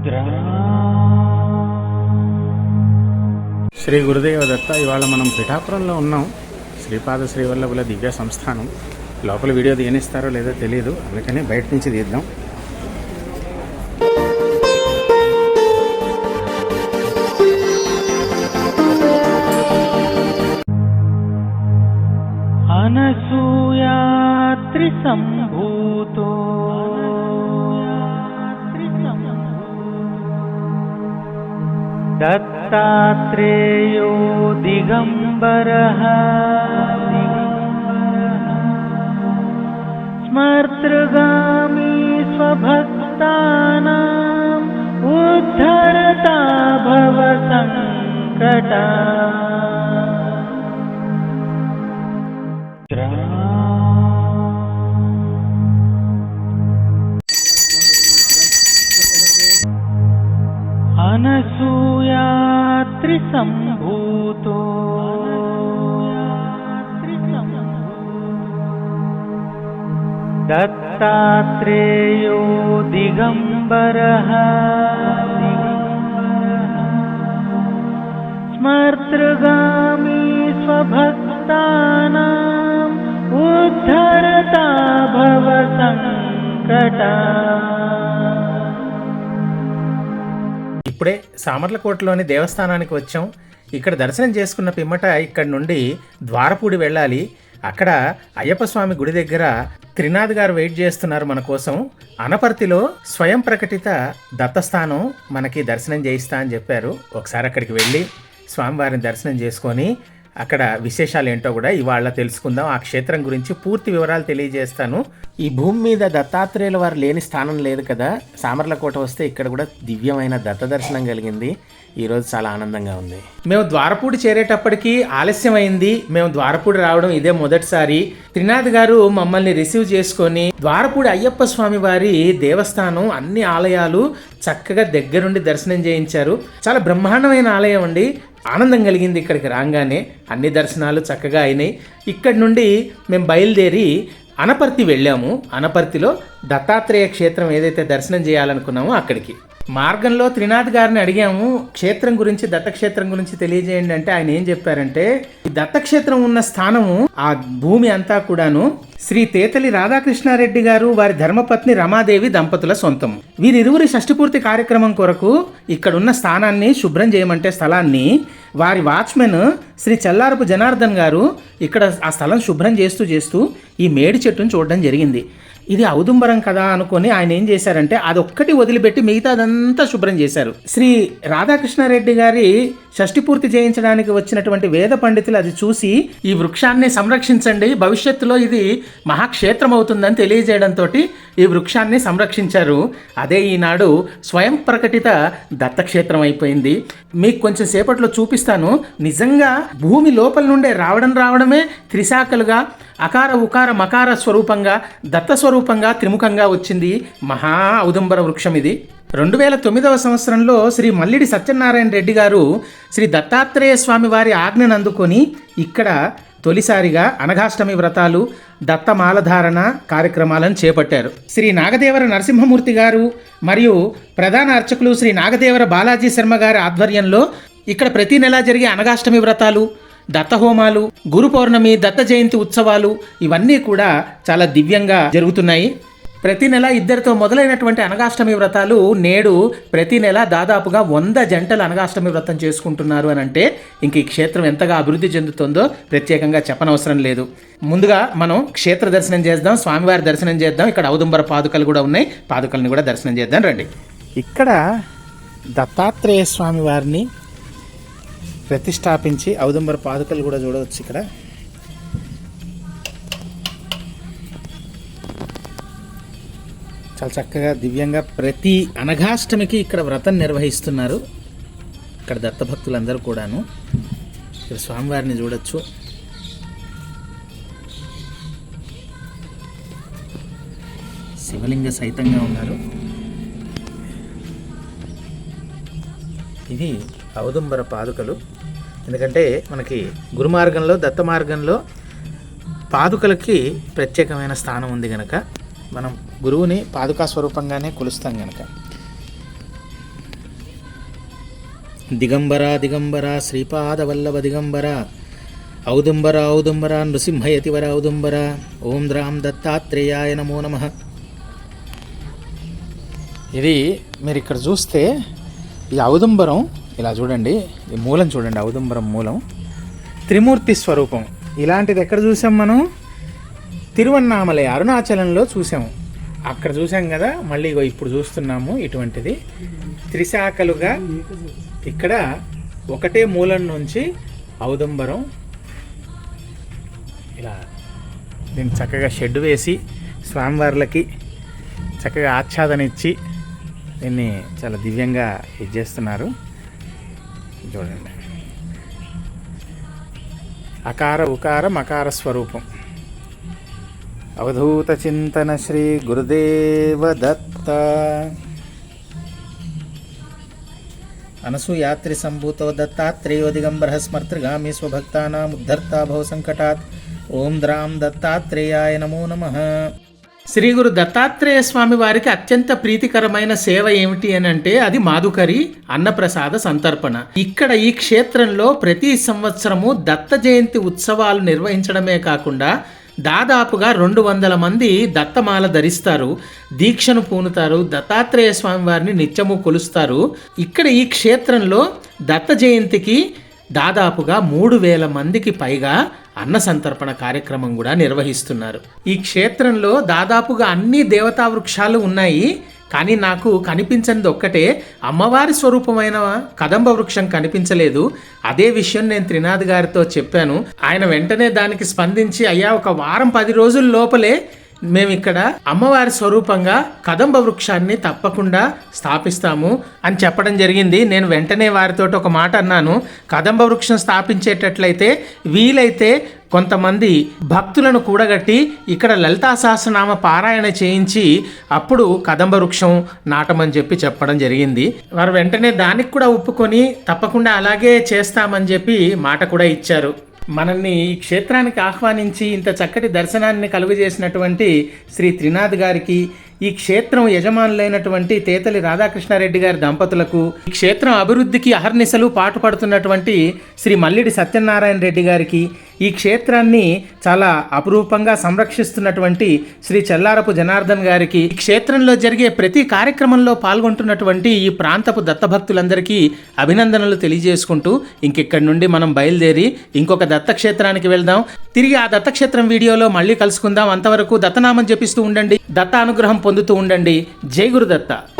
శ్రీ గురుదేవ దత్త ఇవాళ మనం పిఠాపురంలో ఉన్నాం. శ్రీపాద శ్రీవల్లభుల దివ్య సంస్థానం. లోపల వీడియో తీయనిస్తారో లేదో తెలియదు అందుకని బయట నుంచి తీద్దాం. అనసూయాత్రి సంభూతో दत्तात्रेयो दिगम्बरः। स्मर्तृगामी स्वभक्तानाम् उद्धरता भव सङ्कटा नसूयातृसम्भूतो दत्तात्रेयो दिगम्बरः। ఇప్పుడే సామర్లకోటలోని దేవస్థానానికి వచ్చాం. ఇక్కడ దర్శనం చేసుకున్న పిమ్మట ఇక్కడ నుండి ద్వారపూడి వెళ్ళాలి. అక్కడ అయ్యప్ప స్వామి గుడి దగ్గర త్రినాథ్ గారు వెయిట్ చేస్తున్నారు మన కోసం. అనపర్తిలో స్వయం ప్రకటిత దత్తస్థానం మనకి దర్శనం చేయిస్తా అని చెప్పారు. ఒకసారి అక్కడికి వెళ్ళి స్వామివారిని దర్శనం చేసుకొని అక్కడ విశేషాలు ఏంటో కూడా ఇవాళ తెలుసుకుందాం. ఆ క్షేత్రం గురించి పూర్తి వివరాలు తెలియజేస్తాను. ఈ భూమి మీద దత్తాత్రేయుల వారు లేని స్థానం లేదు కదా. సామర్లకోట వస్తే ఇక్కడ కూడా దివ్యమైన దత్త దర్శనం కలిగింది. ఈరోజు చాలా ఆనందంగా ఉంది. మేము ద్వారపూడి చేరేటప్పటికి ఆలస్యం అయింది మేము ద్వారపూడి రావడం ఇదే మొదటిసారి. త్రినాథ్ గారు మమ్మల్ని రిసీవ్ చేసుకొని ద్వారపూడి అయ్యప్ప స్వామి వారి దేవస్థానం అన్ని ఆలయాలు చక్కగా దగ్గరుండి దర్శనం చేయించారు. చాలా బ్రహ్మాండమైన ఆలయం అండి. ఆనందం కలిగింది ఇక్కడికి రాగానే. అన్ని దర్శనాలు చక్కగా అయినాయి. ఇక్కడి నుండి మేము బయలుదేరి అనపర్తి వెళ్ళాము. అనపర్తిలో దత్తాత్రేయ క్షేత్రం ఏదైతే దర్శనం చేయాలనుకున్నామో అక్కడికి. మార్గంలో త్రినాథ్ గారిని అడిగాము క్షేత్రం గురించి దత్తక్షేత్రం గురించి తెలియజేయండి అంటే ఆయన ఏం చెప్పారంటే ఈ దత్తక్షేత్రం ఉన్న స్థానము ఆ భూమి అంతా కూడాను శ్రీ తేతలి రాధాకృష్ణారెడ్డి గారు వారి ధర్మపత్ని రమాదేవి దంపతుల సొంతం. వీరిరువురి షష్టిపూర్తి కార్యక్రమం కొరకు ఇక్కడున్న స్థానాన్ని శుభ్రం చేయమంటే స్థలాన్ని వారి వాచ్మెన్ శ్రీ చెల్లారపు జనార్దన్ గారు ఇక్కడ ఆ స్థలం శుభ్రం చేస్తూ చేస్తూ ఈ మేడి చెట్టును చూడడం జరిగింది. ఇది ఔదుంబరం కదా అనుకొని ఆయన ఏం చేశారంటే అదొక్కటి వదిలిపెట్టి మిగతాదంతా శుభ్రం చేశారు. శ్రీ రాధాకృష్ణారెడ్డి గారి షష్టి పూర్తి చేయించడానికి వచ్చినటువంటి వేద పండితులు అది చూసి ఈ వృక్షాన్ని సంరక్షించండి భవిష్యత్తులో ఇది మహాక్షేత్రం అవుతుందని తెలియజేయడంతో ఈ వృక్షాన్ని సంరక్షించారు. అదే ఈనాడు స్వయం ప్రకటిత దత్తక్షేత్రం అయిపోయింది. మీకు కొంచెం సేపట్లో చూపిస్తాను. నిజంగా భూమి లోపల నుండే రావడం రావడమే త్రిశాఖలుగా అకార ఉకార మకార స్వరూపంగా దత్త స్వరూపంగా త్రిముఖంగా వచ్చింది. మహా ఔదంబర వృక్షం ఇది. రెండు వేల తొమ్మిదవ సంవత్సరంలో శ్రీ మల్లిడి సత్యనారాయణ రెడ్డి గారు శ్రీ దత్తాత్రేయ స్వామి వారి ఆజ్ఞను అందుకొని ఇక్కడ తొలిసారిగా అనఘాష్టమి వ్రతాలు దత్తమాలధారణ కార్యక్రమాలను చేపట్టారు. శ్రీ నాగదేవర నరసింహమూర్తి గారు మరియు ప్రధాన అర్చకులు శ్రీ నాగదేవర బాలాజీ శర్మ గారి ఆధ్వర్యంలో ఇక్కడ ప్రతి నెల జరిగే అనగాష్టమి వ్రతాలు దత్తహోమాలు గురు పౌర్ణమి దత్త జయంతి ఉత్సవాలు ఇవన్నీ కూడా చాలా దివ్యంగా జరుగుతున్నాయి. ప్రతి నెల ఇద్దరితో మొదలైనటువంటి అనగాష్టమి వ్రతాలు నేడు ప్రతి నెల దాదాపుగా వంద జంటలు అనగాష్టమి వ్రతం చేసుకుంటున్నారు అని అంటే ఇంక ఈ క్షేత్రం ఎంతగా అభివృద్ధి చెందుతుందో ప్రత్యేకంగా చెప్పనవసరం లేదు. ముందుగా మనం క్షేత్ర దర్శనం చేద్దాం స్వామివారి దర్శనం చేద్దాం. ఇక్కడ ఔదుంబర పాదుకలు కూడా ఉన్నాయి. పాదుకల్ని కూడా దర్శనం చేద్దాం రండి. ఇక్కడ దత్తాత్రేయ స్వామి వారిని ప్రతిష్టాపించి ఔదుంబర పాదుకలు కూడా చూడవచ్చు ఇక్కడ. చాలా చక్కగా దివ్యంగా ప్రతి అనఘాష్టమికి ఇక్కడ వ్రతం నిర్వహిస్తున్నారు. ఇక్కడ దత్తభక్తులందరూ కూడాను. ఇక్కడ స్వామివారిని చూడొచ్చు. శివలింగ సహితంగా ఉన్నారు. ఇది ఔదుంబర పాదుకలు. ఎందుకంటే మనకి గురుమార్గంలో దత్త మార్గంలో పాదుకలకి ప్రత్యేకమైన స్థానం ఉంది కనుక మనం గురువుని పాదుకా స్వరూపంగానే కొలుస్తాం గనక. దిగంబర దిగంబర శ్రీపాదవల్లభ దిగంబర ఔదుంబర ఔదుంబర నృసింహయతివర ఔదుంబర ఓం ద్రాం దత్తాత్రేయాయ నమో నమః. ఇది మీరు ఇక్కడ చూస్తే ఈ ఔదుంబరం ఇలా చూడండి ఈ మూలం చూడండి ఔదుంబరం మూలం. త్రిమూర్తి స్వరూపం. ఇలాంటిది ఎక్కడ చూసాం మనం? తిరువన్నామలై అరుణాచలంలో చూసాము అక్కడ చూసాం కదా మళ్ళీ ఇగో ఇప్పుడు చూస్తున్నాము ఇటువంటిది. త్రిశాఖలుగా ఇక్కడ ఒకటే మూలం నుంచి ఔదంబరం ఇలా దీన్ని చక్కగా షెడ్ వేసి స్వామివార్లకి చక్కగా ఆచ్ఛాదన ఇచ్చి దీన్ని చాలా దివ్యంగా ఇది చేస్తున్నారు. చూడండి. అకార ఉకార మకార స్వరూపం. అవధూత చింతన శ్రీ గురుదేవ దత్త అనసూయాత్రి సంభూతో దత్తాత్రేయో దిగంబర స్మర్తృగామి సంకటాత్ ఓం ద్రాం దత్తాత్రేయాయ నమో నమ శ్రీ గురు దత్తాత్రేయ స్వామి వారికి అత్యంత ప్రీతికరమైన సేవ ఏమిటి అని అంటే అది మాధుకరి అన్నప్రసాద సంతర్పణ. ఇక్కడ ఈ క్షేత్రంలో ప్రతి సంవత్సరము దత్త జయంతి ఉత్సవాలు నిర్వహించడమే కాకుండా దాదాపుగా రెండు వందల మంది దత్తమాల ధరిస్తారు దీక్షను పూనుతారు దత్తాత్రేయ స్వామి వారిని నిత్యము కొలుస్తారు. ఇక్కడ ఈ క్షేత్రంలో దత్త జయంతికి దాదాపుగా మూడు వేల మందికి పైగా అన్న సంతర్పణ కార్యక్రమం కూడా నిర్వహిస్తున్నారు. ఈ క్షేత్రంలో దాదాపుగా అన్ని దేవతా వృక్షాలు ఉన్నాయి. కానీ నాకు కనిపించనిది ఒక్కటే అమ్మవారి స్వరూపమైన కదంబ వృక్షం కనిపించలేదు. అదే విషయం నేను త్రినాథ్ గారితో చెప్పాను. ఆయన వెంటనే దానికి స్పందించి అయ్యా ఒక వారం పది రోజుల లోపలే మేము ఇక్కడ అమ్మవారి స్వరూపంగా కదంబ వృక్షాన్ని తప్పకుండా స్థాపిస్తాము అని చెప్పడం జరిగింది. నేను వెంటనే వారితో ఒక మాట అన్నాను. కదంబ వృక్షం స్థాపించేటట్లయితే వీలైతే కొంతమంది భక్తులను కూడగట్టి ఇక్కడ లలితా సహస్రనామ పారాయణ చేయించి అప్పుడు కదంబ వృక్షం నాటమని చెప్పి చెప్పడం జరిగింది. వారు వెంటనే దానికి కూడా ఒప్పుకొని తప్పకుండా అలాగే చేస్తామని చెప్పి మాట కూడా ఇచ్చారు. మనల్ని ఈ క్షేత్రానికి ఆహ్వానించి ఇంత చక్కటి దర్శనాన్ని కలుగజేసినటువంటి శ్రీ త్రినాథ్ గారికి ఈ క్షేత్రం యజమానులైనటువంటి తేతలి రాధాకృష్ణారెడ్డి గారి దంపతులకు ఈ క్షేత్రం అభివృద్ధికి అహర్నిశలు పాటుపడుతున్నటువంటి శ్రీ మల్లిడి సత్యనారాయణ రెడ్డి గారికి ఈ క్షేత్రాన్ని చాలా అపురూపంగా సంరక్షిస్తున్నటువంటి శ్రీ చెల్లారపు జనార్దన్ గారికి ఈ క్షేత్రంలో జరిగే ప్రతి కార్యక్రమంలో పాల్గొంటున్నటువంటి ఈ ప్రాంతపు దత్తభక్తులందరికీ అభినందనలు తెలియజేసుకుంటూ ఇంకెక్కడి నుండి మనం బయలుదేరి ఇంకొక దత్తక్షేత్రానికి వెళ్దాం. తిరిగి ఆ దత్తక్షేత్రం వీడియోలో మళ్ళీ కలుసుకుందాం. అంతవరకు దత్తనామం జపిస్తూ ఉండండి. దత్త అనుగ్రహం పొందుతూ ఉండండి. జై గురుదత్త.